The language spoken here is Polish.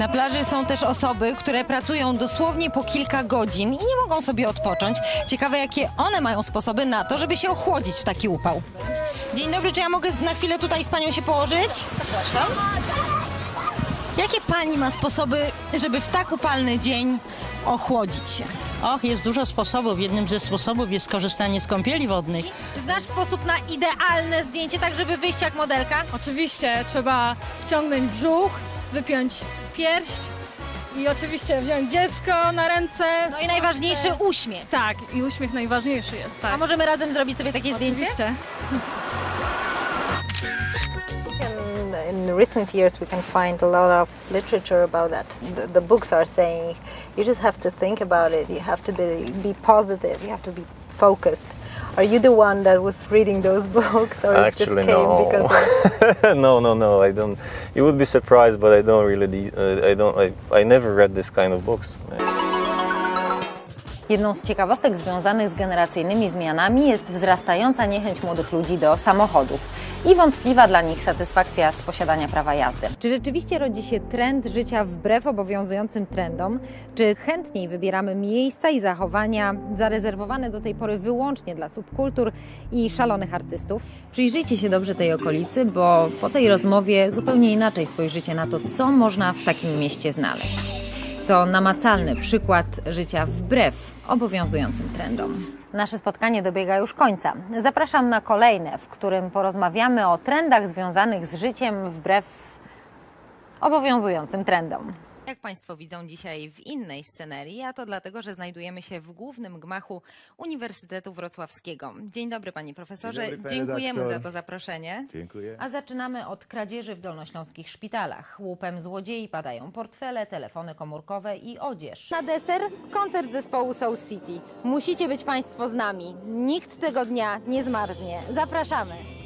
Na plaży są też osoby, które pracują dosłownie po kilka godzin i nie mogą sobie odpocząć. Ciekawe, jakie one mają sposoby na to, żeby się ochłodzić w taki upał. Dzień dobry, czy ja mogę na chwilę tutaj z panią się położyć? Zapraszam. Jakie pani ma sposoby, żeby w tak upalny dzień ochłodzić się? Och, jest dużo sposobów. Jednym ze sposobów jest korzystanie z kąpieli wodnych. Znasz sposób na idealne zdjęcie, tak żeby wyjść jak modelka? Oczywiście trzeba wciągnąć brzuch, wypiąć pierś i oczywiście wziąć dziecko na ręce. No i najważniejszy uśmiech. Tak, i uśmiech najważniejszy jest, A tak. możemy razem zrobić sobie takie zdjęcie? Oczywiście. In, in recent years, we can find a lot of literature about that. The, the books are saying you just have to think about it. You have to be, be positive. You have to be focused. Are you the one that was reading those books, or it just Actually, came no. because? Of, no, no, no. I don't. You would be surprised, but I don't really. de- Uh, I don't. I, I never read this kind of books. Jedną z ciekawostek związanych z generacyjnymi zmianami jest wzrastająca niechęć młodych ludzi do samochodów i wątpliwa dla nich satysfakcja z posiadania prawa jazdy. Czy rzeczywiście rodzi się trend życia wbrew obowiązującym trendom? Czy chętniej wybieramy miejsca i zachowania zarezerwowane do tej pory wyłącznie dla subkultur i szalonych artystów? Przyjrzyjcie się dobrze tej okolicy, bo po tej rozmowie zupełnie inaczej spojrzycie na to, co można w takim mieście znaleźć. To namacalny przykład życia wbrew obowiązującym trendom. Nasze spotkanie dobiega już końca. Zapraszam na kolejne, w którym porozmawiamy o trendach związanych z życiem wbrew obowiązującym trendom. Jak Państwo widzą dzisiaj w innej scenerii, a to dlatego, że znajdujemy się w głównym gmachu Uniwersytetu Wrocławskiego. Dzień dobry Panie Profesorze, Dzień dobry, panie dziękujemy redaktor. za to zaproszenie. Dziękuję. A zaczynamy od kradzieży w dolnośląskich szpitalach. Łupem złodziei padają portfele, telefony komórkowe i odzież. Na deser koncert zespołu Soul City. Musicie być Państwo z nami. Nikt tego dnia nie zmarznie. Zapraszamy.